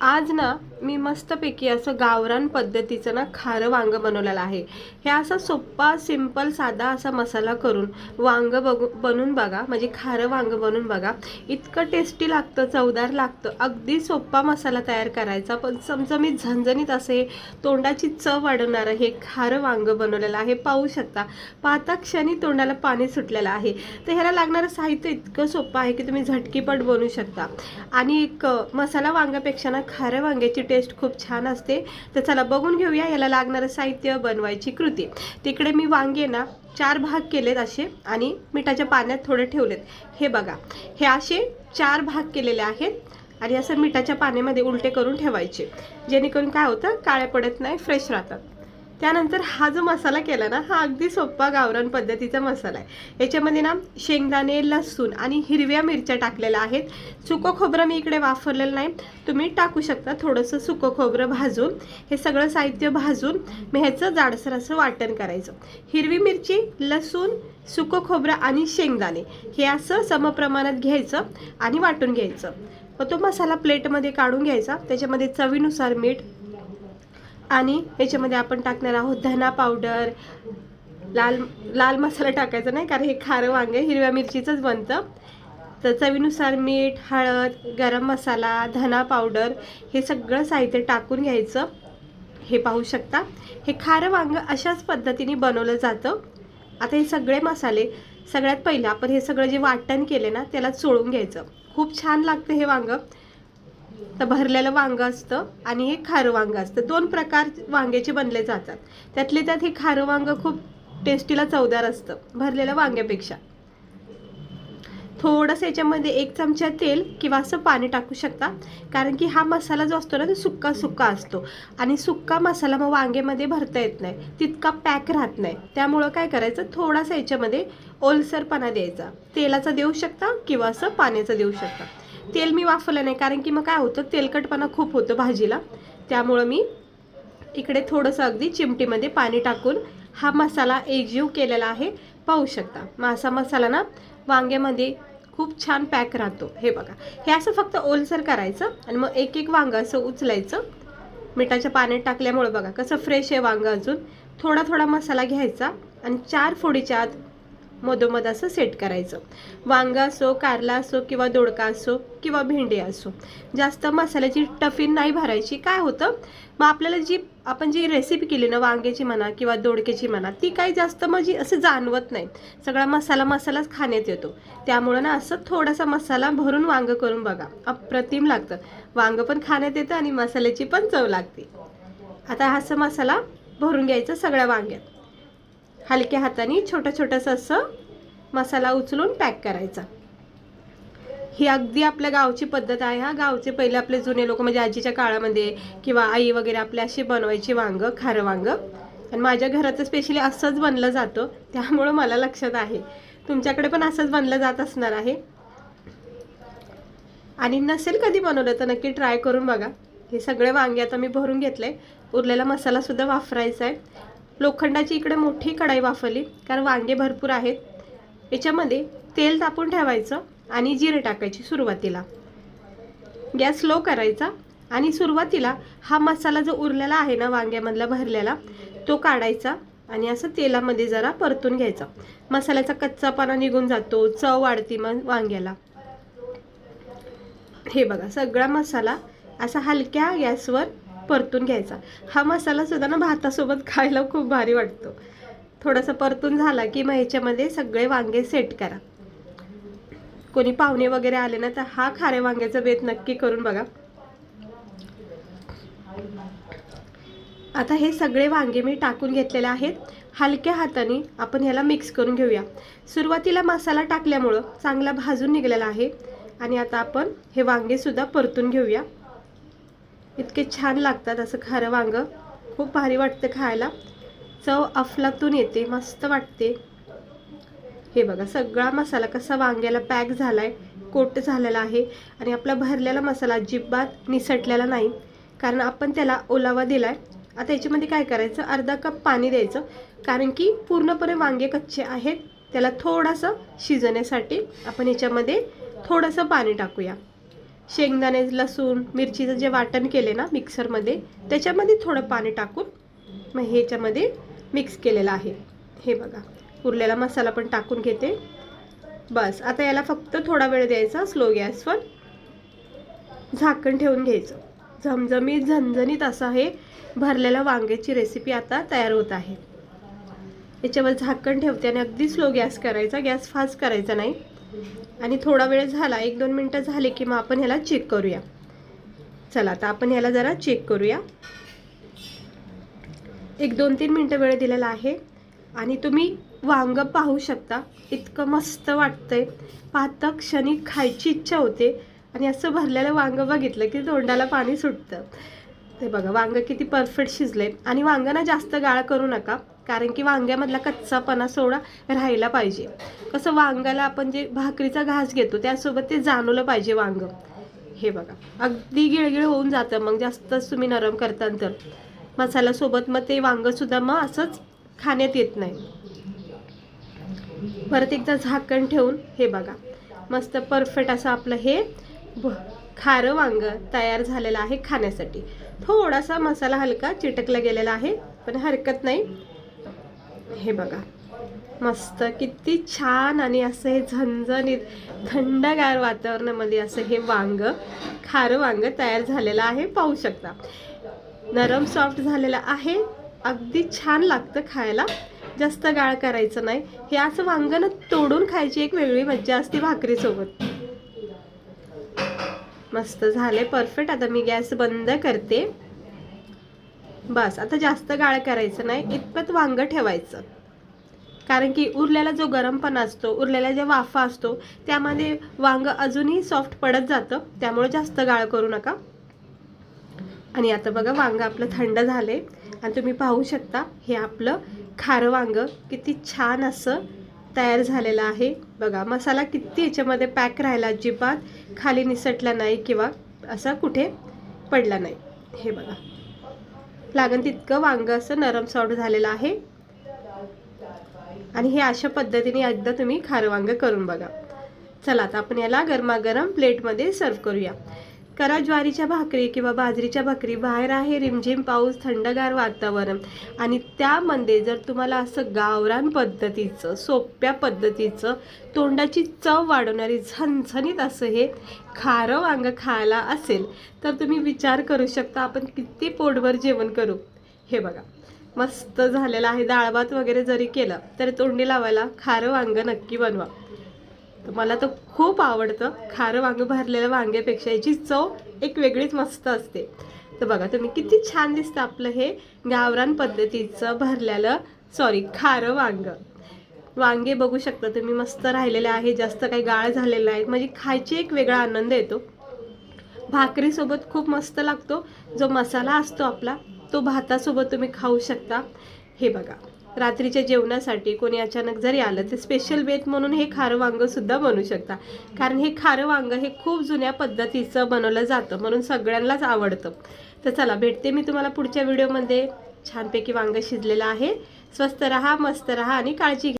आज ना मी मस्तपैकी असं गावरान पद्धतीचं ना खारं वांगं बनवलेलं आहे. हे असा सोप्पा सिंपल साधा असा मसाला करून वांग बघू बनवून बघा. म्हणजे खारं वांगं बनवून बघा. इतकं टेस्टी लागतं चवदार लागतं. अगदी सोप्पा मसाला तयार करायचा. पण चमचमीत झणझणीत असे तोंडाची चव वाढवणारं हे खारं वांगं बनवलेलं आहे. पाहू शकता. पाहता क्षणी तोंडाला पाणी सुटलेलं आहे. तर ह्याला लागणारं साहित्य इतकं सोपं आहे की तुम्ही झटकीपट बनवू शकता. आणि एक मसाला वांग्यापेक्षा ना खाऱ्या वांग्याची टेस्ट खूप छान असते. तर चला बघून घेऊया याला लागणारं साहित्य बनवायची कृती. तिकडे मी वांगे ना चार भाग केलेत असे आणि मिठाच्या पाण्यात थोडे ठेवलेत. हे बघा हे असे चार भाग केलेले आहेत आणि असं मिठाच्या पाण्यामध्ये उलटे करून ठेवायचे. जेणेकरून काय होतं? काळ्या पडत नाही फ्रेश राहतात. त्यानंतर हा जो मसाला केला ना हा अगदी सोपा गावरान पद्धतीचा मसाला आहे. याच्यामध्ये ना शेंगदाणे लसूण आणि हिरव्या मिरच्या टाकलेल्या आहेत. सुकं खोबरं मी इकडे वापरलेलं नाही. तुम्ही टाकू शकता थोडंसं सुकं खोबरं भाजून. हे सगळं साहित्य भाजून मी ह्याचं जाडसर असं वाटण करायचं. हिरवी मिरची लसूण सुकं खोबरं आणि शेंगदाणे हे असं समप्रमाणात घ्यायचं आणि वाटून घ्यायचं. मग तो मसाला प्लेटमध्ये काढून घ्यायचा. त्याच्यामध्ये चवीनुसार मीठ आणि याच्यामध्ये आपण टाकणार आहोत धना पावडर लाल लाल मसाला टाकायचा नाही कारण हे खारं वांगे हिरव्या मिरचीचंच बनतं. तर चवीनुसार मीठ हळद गरम मसाला धना पावडर हे सगळं साहित्य टाकून घ्यायचं. हे पाहू शकता. हे खारं वांगं अशाच पद्धतीने बनवलं जातं. आता हे सगळे मसाले सगळ्यात पहिलं आपण हे सगळं जे वाटण केले ना त्याला चोळून घ्यायचं. खूप छान लागतं हे वांगं. तर भरलेलं वांगं असतं आणि हे खारं वांगं असतं. दोन प्रकार वांग्याचे बनले जातात. त्यातले त्यात हे खारं वांगं खूप टेस्टीला चवदार असतं भरलेलं वांग्यापेक्षा. थोडंसं याच्यामध्ये एक चमचा तेल किंवा असं पाणी टाकू शकता कारण की हा मसाला जो असतो ना तो सुक्का सुक्का असतो. आणि सुक्का मसाला मग वांगेमध्ये भरता येत नाही तितका पॅक राहत नाही. त्यामुळं काय करायचं थोडासा याच्यामध्ये ओलसरपणा द्यायचा. तेलाचा देऊ शकता किंवा असं पाण्याचं देऊ शकता. तेल मी वाफवलं नाही कारण की मग काय होतं तेलकटपणा खूप होतं भाजीला. त्यामुळं मी इकडे थोडंसं अगदी चिमटीमध्ये पाणी टाकून हा मसाला एकजीव केलेला आहे पाहू शकता. मासा मसाला ना वांग्यामध्ये खूप छान पॅक राहतो. हे बघा. हे असं फक्त ओलसर करायचं आणि मग एक एक वांगं असं उचलायचं. मिठाच्या पाण्यात टाकल्यामुळे बघा कसं फ्रेश आहे वांगं अजून. थोडा थोडा मसाला घ्यायचा आणि चार फोडीच्या आत मधोमध असं सेट करायचं. वांगा असो कारला असो किंवा दोडका असो किंवा भेंडी असो. जास्त मसाल्याची टफिन नाही भरायची. काय होतं? मग आपल्याला जी आपण जी रेसिपी केली ना वांग्याची म्हणा किंवा दोडक्याची म्हणा ती काही जास्त म्हणजे असं जाणवत नाही. सगळा मसाला मसालाच खाण्यात येतो. त्यामुळं ना असं थोडासा मसाला भरून वांगं करून बघा. अप्रतिम लागतं. वांगं पण खाण्यात येतं आणि मसाल्याची पण चव लागते. आता हा मसाला भरून घ्यायचा सगळ्या वांग्यात. हलक्या हाताने छोटं छोटंसं असं मसाला उचलून पॅक करायचा. ही अगदी आपल्या गावची पद्धत आहे हा गावचे पहिले आपले जुने लोक म्हणजे आजीच्या काळामध्ये किंवा आई वगैरे आपले अशी बनवायची वांगं खारं वांगं. आणि माझ्या घराचं स्पेशली असंच बनलं जातं त्यामुळं मला लक्षात आहे. तुमच्याकडे पण असंच बनलं जात असणार आहे. आणि नसेल कधी बनवलं तर नक्की ट्राय करून बघा. हे सगळे वांगे आता मी भरून घेतले. उरलेला मसालासुद्धा वापरायचा आहे. लोखंडाची इकडे मोठी कढाई वापरली कारण वांगे भरपूर आहेत. याच्यामध्ये तेल तापून ठेवायचं आणि जिरे टाकायची सुरुवातीला. गॅस स्लो करायचा आणि सुरुवातीला हा मसाला जो उरलेला आहे ना वांग्यामधला भरलेला तो काढायचा आणि असं तेलामध्ये जरा परतून घ्यायचा. मसाल्याचा कच्चापणा निघून जातो चव वाढते मग वांग्याला. हे बघा सगळा मसाला असा हलक्या गॅसवर परतून घ्यायचा. हा मसालासुद्धा ना भातासोबत खायला खूप भारी वाटतो. थोडासा परतून झाला की मग ह्याच्यामध्ये सगळे वांगे सेट करा. कोणी पाहुणे वगैरे आले ना तर हा खारे वांग्याचा बेत नक्की करून बघा. आता हे सगळे वांगे मी टाकून घेतलेले आहेत. हलक्या हाताने आपण ह्याला मिक्स करून घेऊया. सुरुवातीला मसाला टाकल्यामुळं चांगला भाजून निघालेला आहे. आणि आता आपण हे वांगेसुद्धा परतून घेऊया. इतके छान लागतात असं खारं वांगं. खूप भारी वाटतं खायला. चव अफलातून येते मस्त वाटते. हे बघा सगळा मसाला कसा वांग्याला पॅक झालाय कोट झालेला आहे आणि आपला भरलेला मसाला अजिबात निसटलेला नाही. कारण आपण त्याला ओलावा दिलाय. आता याच्यामध्ये काय करायचं? अर्धा कप पाणी द्यायचं. कारण की पूर्णपणे वांगे कच्चे आहेत. त्याला थोडंसं शिजण्यासाठी आपण याच्यामध्ये थोडंसं पाणी टाकूया. शेंगदाणे लसूण मिरचीचं जे वाटण केले ना मिक्सरमध्ये त्याच्यामध्ये थोडं पाणी टाकून मग ह्याच्यामध्ये मिक्स केलेलं आहे. हे बघा उरलेला मसाला पण टाकून घेते. बस आता याला फक्त थोडा वेळ द्यायचा स्लो गॅसवर झाकण ठेवून घ्यायचं. झमझमीत झणझणीत असं हे भरलेल्या वांग्याची रेसिपी आता तयार होत आहे. याच्यावर झाकण ठेवते आणि अगदी स्लो गॅस करायचा. गॅस फास्ट करायचा नाही. आणि थोडा वेळ झाला एक दोन मिनटं झाले की मग आपण ह्याला चेक करूया. चला आता आपण ह्याला जरा चेक करूया. एक दोन तीन मिनटं वेळ दिलेला आहे. आणि तुम्ही वांग पाहू शकता. इतकं मस्त वाटतंय. पाहता क्षणी खायची इच्छा होते. आणि असं भरलेलं वांग बघितलं की तोंडाला पाणी सुटतं. ते बघा वांग किती परफेक्ट शिजले आणि वांग ना जास्त गाळ करू नका. कारण की वांग्यामधला कच्चापणा सोडा राहायला पाहिजे. कसं वांग्याला आपण जे भाकरीचा घास घेतो त्यासोबत ते जाणवलं पाहिजे वांग. हे बघा अगदी गिळगिळ होऊन जातं. मग जास्तच तुम्ही नरम करता तर. मसाल्यासोबत मग ते वांगंसुद्धा मग असंच खाण्यात येत नाही. परत एकदा झाकण ठेवून हे बघा मस्त परफेक्ट असं आपलं हे भ- खारं वांग तयार झालेलं आहे खाण्यासाठी. थोडासा मसाला हलका चिटकला गेलेला आहे पण हरकत नाही. हे बघा. मस्त किती छान आणि असं हे झणझणीत थंडगार वातावरणामध्ये असं हे वांग खारं वांग तयार झालेलं आहे. पाहू शकता. नरम सॉफ्ट झालेलं आहे. अगदी छान लागतं खायला. जास्त गाळ करायचं नाही. हे असं वांगण तोडून खायची एक वेगळी मज्जा असते भाकरीसोबत. मस्त झाले. परफेक्ट आता मी गॅस बंद करते. बस आता जास्त गाळ करायचं नाही इतपत वांग ठेवायचं. कारण की उरलेला जो गरमपणा असतो उरलेला जे वाफा असतो त्यामध्ये वांग अजूनही सॉफ्ट पडत जातं त्यामुळे जास्त गाळ करू नका. आणि आता बघा वांग आपलं थंड झाले. आणि तुम्ही पाहू शकता हे आपलं खारं वांग किती छान असं तयार झालेलं आहे. बघा मसाला किती याच्यामध्ये पॅक राहिला अजिबात खाली निसटला नाही किंवा असा कुठे पडला नाही. हे बघा. लागेल तितकं वांग असं नरम सॉफ्ट झालेलं आहे. आणि हे अशा पद्धतीने एकदा तुम्ही खारं वांग करून बघा. चला आता आपण याला गरमागरम प्लेटमध्ये सर्व करूया. करा ज्वारीच्या भाकरी किंवा बाजरीच्या भाकरी बाहेर आहे रिमझिम पाऊस थंडगार वातावरण. आणि त्यामध्ये जर तुम्हाला असं गावरान पद्धतीचं सोप्या पद्धतीचं तोंडाची चव वाढवणारी झणझणीत असं हे खारं वांग खायला असेल तर तुम्ही विचार करू शकता आपण किती पोटभर जेवण करू. हे बघा मस्त झालेलं आहे डाळ भात वगैरे जरी केलं तरी तोंडी लावायला खारं वांग नक्की बनवा. तर मला तर खूप आवडतं. खारं वांग भरलेल्या वांग्यापेक्षा याची चव एक वेगळीच मस्त असते. तर बघा तुम्ही किती छान दिसतं आपलं हे गावरान पद्धतीचं भरलेलं सॉरी खारं वांगं. वांगे बघू शकता तुम्ही मस्त राहिलेले आहे जास्त काही गाळ झालेला आहे म्हणजे खायची एक वेगळा आनंद येतो. भाकरीसोबत खूप मस्त लागतो. जो मसाला असतो आपला तो भातासोबत तुम्ही खाऊ शकता. हे बघा. रात्रीच्या जेवणासाठी कोणी अचानक जरी आलं तर स्पेशल बेत म्हणून हे खारं वांग सुद्धा बनवू शकता. कारण हे खारं वांग हे खूप जुन्या पद्धतीचं बनवलं जातं म्हणून सगळ्यांनाच आवडतं. तर चला भेटते मी तुम्हाला पुढच्या व्हिडिओमध्ये छानपैकी वांग शिजलेलं आहे. स्वस्त रहा मस्त रहा आणि काळजी घ्या.